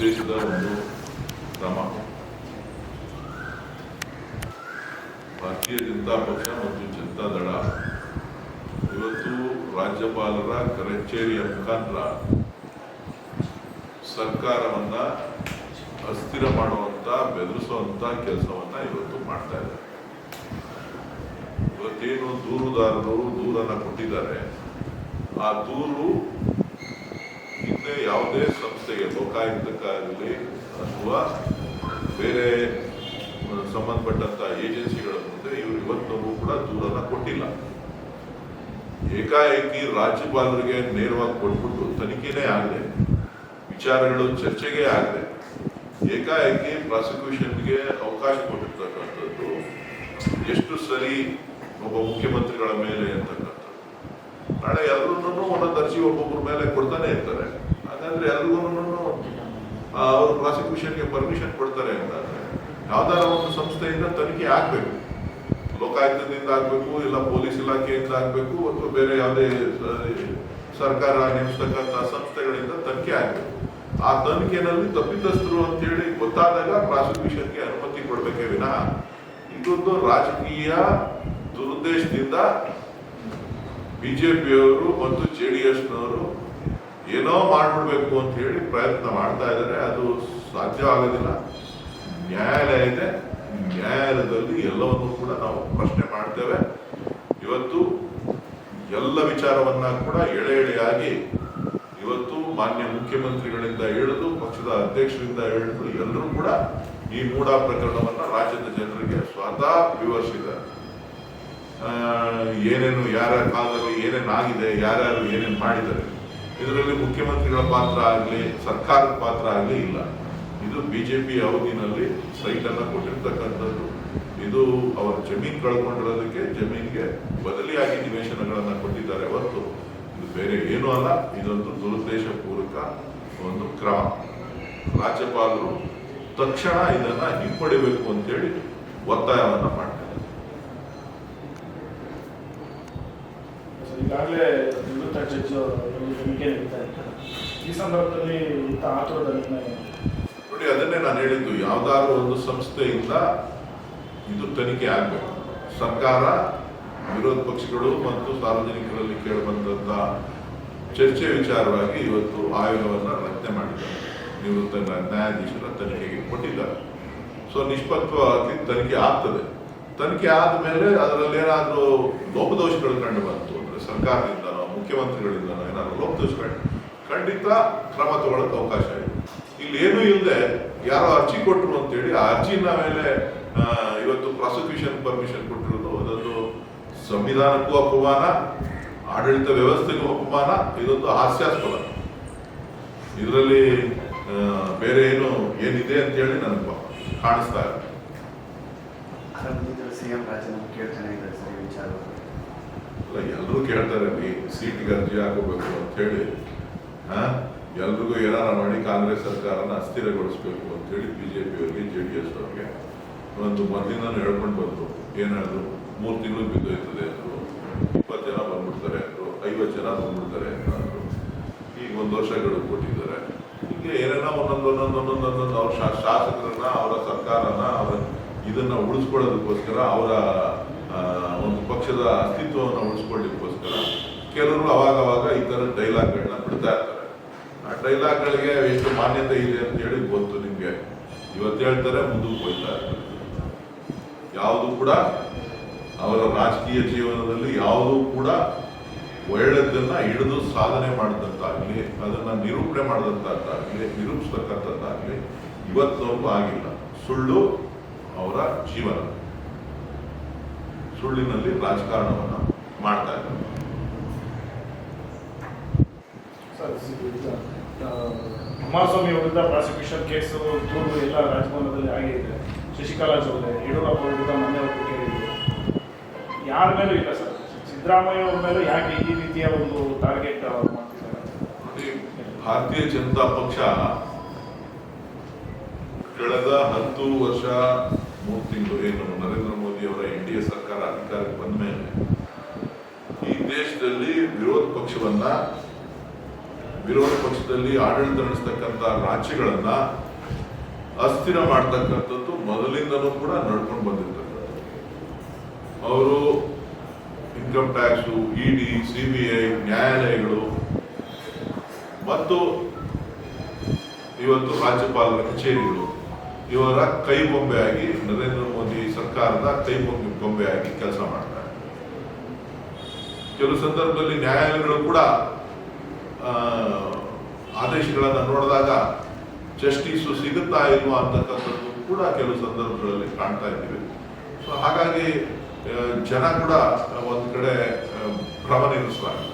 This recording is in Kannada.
ಉದ್ದೇಶದ ಒಂದು ಕ್ರಮ ಭಾರತೀಯ ಜನತಾ ಪಕ್ಷ ಮತ್ತು ಜನತಾ ದಳ ಇವತ್ತು ರಾಜ್ಯಪಾಲರ ಕಚೇರಿಯ ಮುಖಾಂತರ, ಸರ್ಕಾರವನ್ನ ಅಸ್ಥಿರ ಮಾಡುವಂತ ಬೆದರಿಸುವಂತ ಕೆಲಸವನ್ನ ಇವತ್ತು ಮಾಡ್ತಾ ಇದ್ದಾರೆ. ಇವತ್ತೇನು ದೂರುದಾರರು ದೂರನ್ನ ಕೊಟ್ಟಿದ್ದಾರೆ, ಆ ದೂರು ಹಿಂದೆ ಯಾವುದೇ ಸಂಸ್ಥೆಗೆ ಲೋಕಾಯುಕ್ತಕ್ಕಾಗಲಿ ಅಥವಾ ಬೇರೆ ಸಂಬಂಧಪಟ್ಟಂತಹ ಸಂಬಂಧಪಟ್ಟಂತ ಏಜೆನ್ಸಿಗಳ ಮುಂದೆ ಇವರು ಇವತ್ತವರೆಗೂ ಕೂಡ ದೂರನ್ನ ಕೊಟ್ಟಿಲ್ಲ. ಏಕಾಏಕಿ ರಾಜ್ಯಪಾಲರಿಗೆ ನೇರವಾಗಿ ಕೊಟ್ಬಿಟ್ಟು ತನಿಖೆನೇ ಆಗದೆ, ವಿಚಾರಗಳು ಚರ್ಚೆಗೆ ಆಗದೆ, ಏಕಾಏಕಿ ಪ್ರಾಸಿಕ್ಯೂಷನ್ಗೆ ಅವಕಾಶ ಕೊಟ್ಟಿರ್ತಕ್ಕಂಥದ್ದು ಎಷ್ಟು ಸರಿ ಒಬ್ಬ ಮುಖ್ಯಮಂತ್ರಿಗಳ ಮೇಲೆ ಅಂತಕ್ಕಂಥದ್ದು. ನಾಳೆ ಎಲ್ರೂ ಒಂದೊಂದು ಅರ್ಜಿ ಒಬ್ಬೊಬ್ಬರ ಮೇಲೆ ಕೊಡ್ತಾನೆ ಇರ್ತಾರೆ. ಹಾಗಾದ್ರೆ ಎಲ್ರಿಗೂ ಅವರು ಪ್ರಾಸಿಕ್ಯೂಷನ್ಗೆ ಪರ್ಮಿಷನ್ ಕೊಡ್ತಾರೆ ಅಂತಂದ್ರೆ ಯಾವ್ದಾರ ಒಂದು ಸಂಸ್ಥೆಯಿಂದ ತನಿಖೆ ಆಗ್ಬೇಕು. ಲೋಕಾಯುಕ್ತದಿಂದ ಆಗ್ಬೇಕು, ಇಲ್ಲ ಪೊಲೀಸ್ ಇಲಾಖೆಯಿಂದ ಆಗ್ಬೇಕು, ಅಥವಾ ಬೇರೆ ಯಾವುದೇ ಸರ್ಕಾರ ನೇಮಿಸ್ತಕ್ಕಂಥ ಸಂಸ್ಥೆಗಳಿಂದ ತನಿಖೆ ಆಗ್ಬೇಕು. ಆ ತನಿಖೆನಲ್ಲಿ ತಪ್ಪಿತಸ್ಥರು ಅಂತ ಹೇಳಿ ಗೊತ್ತಾದಾಗ ಪ್ರಾಸಿಕ್ಯೂಷನ್ಗೆ ಅನುಮತಿ ಕೊಡ್ಬೇಕೇ ವಿನಃ. ಇದೊಂದು ರಾಜಕೀಯ ದುರುದ್ದೇಶದಿಂದ ಬಿಜೆಪಿಯವರು ಮತ್ತು ಜೆ ಡಿ ಎಸ್ನವರು ಏನೋ ಮಾಡಿಬಿಡ್ಬೇಕು ಅಂತ ಹೇಳಿ ಪ್ರಯತ್ನ ಮಾಡ್ತಾ ಇದ್ದಾರೆ. ಅದು ಸಾಧ್ಯ ಆಗೋದಿಲ್ಲ. ನ್ಯಾಯಾಲಯ ಇದೆ. ನ್ಯಾಯಾಲಯದಲ್ಲಿ ಎಲ್ಲವನ್ನೂ ಕೂಡ ನಾವು ಪ್ರಶ್ನೆ ಮಾಡ್ತೇವೆ. ಇವತ್ತು ಎಲ್ಲ ವಿಚಾರವನ್ನ ಕೂಡ ಎಳೆ ಎಳೆಯಾಗಿ ಇವತ್ತು ಮಾನ್ಯ ಮುಖ್ಯಮಂತ್ರಿಗಳಿಂದ ಹಿಡಿದು ಪಕ್ಷದ ಅಧ್ಯಕ್ಷರಿಂದ ಹಿಡಿದು ಎಲ್ಲರೂ ಕೂಡ ಈ ಮೂಢ ಪ್ರಕರಣವನ್ನು ರಾಜ್ಯದ ಜನರಿಗೆ ಸ್ವತಃ ವಿವರಿಸಿದ್ದಾರೆ ಏನೇನು ಯಾರ ಕಾಲದಲ್ಲಿ ಏನೇನು ಆಗಿದೆ, ಯಾರ್ಯಾರು ಏನೇನು ಮಾಡಿದ್ದಾರೆ, ಇದರಲ್ಲಿ ಮುಖ್ಯಮಂತ್ರಿಗಳ ಪಾತ್ರ ಆಗಲಿ, ಸರ್ಕಾರದ ಪಾತ್ರ ಆಗಲಿ ಇಲ್ಲ. ಇದು ಬಿಜೆಪಿ ಅವಧಿನಲ್ಲಿ ಸೈಟ್ ಅನ್ನ ಕೊಟ್ಟಿರ್ತಕ್ಕಂಥದ್ದು. ಇದು ಅವರ ಜಮೀನು ಕಳ್ಕೊಂಡಿರೋದಕ್ಕೆ ಜಮೀನಿಗೆ ಬದಲಿಯಾಗಿ ನಿವೇಶನಗಳನ್ನು ಕೊಟ್ಟಿದ್ದಾರೆ. ಹೊರತು ಇದು ಬೇರೆ ಏನೂ ಅಲ್ಲ, ಇದೊಂದು ದುರುದ್ದೇಶ ಪೂರ್ವಕ ಒಂದು ಕ್ರಮ. ರಾಜ್ಯಪಾಲರು ತಕ್ಷಣ ಇದನ್ನ ಹಿಂಪಡಿಬೇಕು ಅಂತೇಳಿ ಒತ್ತಾಯವನ್ನು ಮಾಡ್ತಾರೆ ಈಗಾಗಲೇ ನಿವೃತ್ತ ಜಡ್ಜ್ ಒಂದು ತನಿಖೆ ಈ ಸಂದರ್ಭದಲ್ಲಿ ಇಂಥ ಆತುರದಲ್ಲಿ ನೋಡಿ, ಅದನ್ನೇ ನಾನು ಹೇಳಿದ್ದು, ಯಾವ್ದಾದ್ರು ಒಂದು ಸಂಸ್ಥೆಯಿಂದ ಇದು ತನಿಖೆ ಆಗಬೇಕು. ಸರ್ಕಾರ, ವಿರೋಧ ಪಕ್ಷಗಳು ಮತ್ತು ಸಾರ್ವಜನಿಕರಲ್ಲಿ ಕೇಳಿಬಂದಂತ ಚರ್ಚೆ ವಿಚಾರವಾಗಿ ಇವತ್ತು ಆಯೋಗವನ್ನ ರಚನೆ ಮಾಡಿದ್ದಾರೆ. ನಿವೃತ್ತ ನ್ಯಾ- ನ್ಯಾಯಾಧೀಶರ ತನಿಖೆಗೆ ಕೊಟ್ಟಿದ್ದಾರೆ. ಸೊ ನಿಷ್ಪಕ್ಷವಾಗಿ ತನಿಖೆ ಆಗ್ತದೆ. ತನಿಖೆ ಆದ್ಮೇಲೆ ಅದರಲ್ಲಿ ಏನಾದರೂ ಲೋಪದೋಷಗಳು ಕಂಡು ಬಂತು. ಸರ್ಕಾರದಿಂದನೋ, ಮುಖ್ಯಮಂತ್ರಿಗಳಿಂದನೋ ಏನಾದ್ರು ಲೋಪದೋಷಗಳು ಖಂಡಿತ ಕ್ರಮ ತಗೊಳ್ಳೋಕೆ ಅವಕಾಶ ಇದೆ. ಇಲ್ಲಿ ಏನೂ ಇಲ್ಲದೆ ಯಾರೋ ಅರ್ಜಿ ಕೊಟ್ಟರು ಅಂತೇಳಿ, ಆ ಅರ್ಜಿನ ಮೇಲೆ ಇವತ್ತು ಪ್ರಾಸಿಕ್ಯೂಷನ್ ಪರ್ಮಿಷನ್ ಕೊಟ್ಟಿರೋದು, ಅದೊಂದು ಸಂವಿಧಾನಕ್ಕೂ ಅಪಮಾನ, ಆಡಳಿತ ವ್ಯವಸ್ಥೆಗೂ ಅಪಮಾನ, ಇದೊಂದು ಹಾಸ್ಯಾಸ್ಪದ. ಇದರಲ್ಲಿ ಬೇರೆ ಏನು ಏನಿದೆ ಅಂತೇಳಿ ನನಗೆ ಕಾಣಿಸ್ತಾ ಇಲ್ಲ. ಎಲ್ಲರೂ ಕೇಳ್ತಾರೆ ಬಿ ಸೀಟ್ಗೆ ಅರ್ಜಿ ಹಾಕೋಬೇಕು ಅಂತ ಹೇಳಿ. ಹಾ ಎಲ್ರಿಗೂ ಏನಾರ ಮಾಡಿ ಕಾಂಗ್ರೆಸ್ ಸರ್ಕಾರನ ಅಸ್ಥಿರಗೊಳಿಸ್ಬೇಕು ಅಂತ ಹೇಳಿ ಬಿಜೆಪಿ ಅವರಿಗೆ ಜೆ ಡಿ ಎಸ್ ಅವ್ರಿಗೆ. ಒಂದು ಮೊದಲಿಂದನೂ ಹೇಳ್ಕೊಂಡು ಬಂತು ಏನಾದ್ರು ಹೇಳಿದ್ರು? ಮೂರು ತಿಂಗಳು ಬಿದ್ದೋಯ್ತದೆ ಅಂದರು. ಇಪ್ಪತ್ತು ಜನ ಬಂದ್ಬಿಡ್ತಾರೆ ಅಂದ್ರು. ಐವತ್ತು ಜನ ಬಂದ್ಬಿಡ್ತಾರೆ ಅಂತ ಈಗ ಒಂದು ವರ್ಷ ಗಡುವು ಕೊಟ್ಟಿದ್ದಾರೆ. ಹೀಗೆ ಏನೇನೋ ಒಂದೊಂದು ಒಂದೊಂದು ಒಂದೊಂದು ಒಂದೊಂದು ಅವ್ರ ಶಾಸಕರನ್ನ, ಅವರ ಸರ್ಕಾರನ, ಅವರ ಇದನ್ನ ಉಳಿಸ್ಕೊಳ್ಳೋದಕ್ಕೋಸ್ಕರ ಅವರ ಒಂದು ಪಕ್ಷದ ಅಸ್ತಿತ್ವವನ್ನು ಉಳಿಸ್ಕೊಳ್ಳಿಕ್ಕೋಸ್ಕರ ಕೆಲವರು ಅವಾಗ ಅವಾಗ ಈ ಥರ ಡೈಲಾಗ್ಗಳನ್ನ ಬಿಡ್ತಾ ಇರ್ತಾರೆ. ಆ ಡೈಲಾಗ್ಗಳಿಗೆ ಎಷ್ಟು ಮಾನ್ಯತೆ ಇದೆ ಅಂತ ಹೇಳಿ ಗೊತ್ತು ನಿಮಗೆ. ಇವತ್ತು ಹೇಳ್ತಾರೆ, ಮುಂದಕ್ಕೆ ಹೋಗ್ತಾ ಇರ್ತಾರೆ. ಯಾವುದು ಕೂಡ ಅವರ ರಾಜಕೀಯ ಜೀವನದಲ್ಲಿ ಯಾವುದೂ ಕೂಡ ಒಳ್ಳೆದನ್ನ ಹಿಡಿದು ಸಾಧನೆ ಮಾಡಿದಂತಾಗ್ಲಿ, ಅದನ್ನ ನಿರೂಪಣೆ ಮಾಡಿದಂತಾಗ್ಲಿ, ನಿರೂಪಿಸ್ತಕ್ಕಂಥದ್ದಾಗ್ಲಿ ಇವತ್ತವರೆಗೂ ಆಗಿಲ್ಲ. ಸುಳ್ಳು ಅವರ ಜೀವನ. ಸುಳ್ಳಿನಲ್ಲಿ ರಾಜಕಾರಣವನ್ನ ಮಾಡ್ತಾ ಇದ್ದಾರೆ. ಕುಮಾರಸ್ವಾಮಿ ವಿರುದ್ಧ ಪ್ರಾಸಿಕ್ಯೂಷನ್ ಕೇಸು ದೂರು ಎಲ್ಲ ರಾಜಭವನದಲ್ಲಿ ಆಗಿದೆ. ಶಶಿಕಲಾ ಜೊಲ್ಲೆ ಯಡಿಯೂರಪ್ಪ ವಿರುದ್ಧ ಮೊನ್ನೆ ಒಟ್ಟು ಕೇಳಿದ್ರು. ಯಾರ ಮೇಲೂ ಇಲ್ಲ ಸರ್. ಸಿದ್ದರಾಮಯ್ಯ ಅವ್ರ ಮೇಲೂ ಯಾಕೆ ಈ ರೀತಿಯ ಒಂದು ಟಾರ್ಗೆಟ್ ಮಾಡ್ತಿದ್ದಾರೆ? ನೋಡಿ ಭಾರತೀಯ ಜನತಾ ಪಕ್ಷ ಕಳೆದ ಹತ್ತು ವರ್ಷ ಮೂರು ತಿಂಗಳು ಏನು ನರೇಂದ್ರ ಮೋದಿ ಅವರ ಎನ್ ಡಿ ಎ ಸರ್ಕಾರ ಅಧಿಕಾರಕ್ಕೆ ಬಂದ ಮೇಲೆ ಈ ದೇಶದಲ್ಲಿ ವಿರೋಧ ಪಕ್ಷವನ್ನ, ವಿರೋಧ ಪಕ್ಷದಲ್ಲಿ ಆಡಳಿತ ನಡೆಸ್ತಕ್ಕಂಥ ರಾಜ್ಯಗಳನ್ನ ಅಸ್ಥಿರ ಮಾಡ್ತಕ್ಕಂಥದ್ದು ಮೊದಲಿಂದನೂ ಕೂಡ ನಡ್ಕೊಂಡು ಬಂದಿರ್ತಕ್ಕಂಥದ್ದು ಅವರು ಇನ್ಕಮ್ ಟ್ಯಾಕ್ಸು ಇಡಿ ಸಿಬಿಐ ನ್ಯಾಯಾಲಯಗಳು ಮತ್ತು ಇವತ್ತು ರಾಜ್ಯಪಾಲರ ಕಚೇರಿಗಳು ಇವರ ಕೈ ಆಗಿ ನರೇಂದ್ರ ಮೋದಿ ಸರ್ಕಾರದ ಕೈ ಬೊಂಬೆ ಆಗಿ ಕೆಲಸ ಮಾಡ್ತಾರೆ. ಕೆಲವು ಸಂದರ್ಭದಲ್ಲಿ ನ್ಯಾಯಾಲಯಗಳು ಕೂಡ ಆದೇಶಗಳನ್ನು ನೋಡಿದಾಗ, ಜಸ್ಟಿಸು ಸಿಗುತ್ತಾ ಇಲ್ವಾ? ಅಂತಕ್ಕಂಥದ್ದು ಕೂಡ ಕೆಲವು ಸಂದರ್ಭಗಳಲ್ಲಿ ಕಾಣ್ತಾ ಇದ್ದೀವಿ. ಸೊ ಹಾಗಾಗಿ ಜನ ಕೂಡ ಒಂದು ಕಡೆ ಭ್ರಮ ನಿಲ್ಲಿಸಲಾಗಿದೆ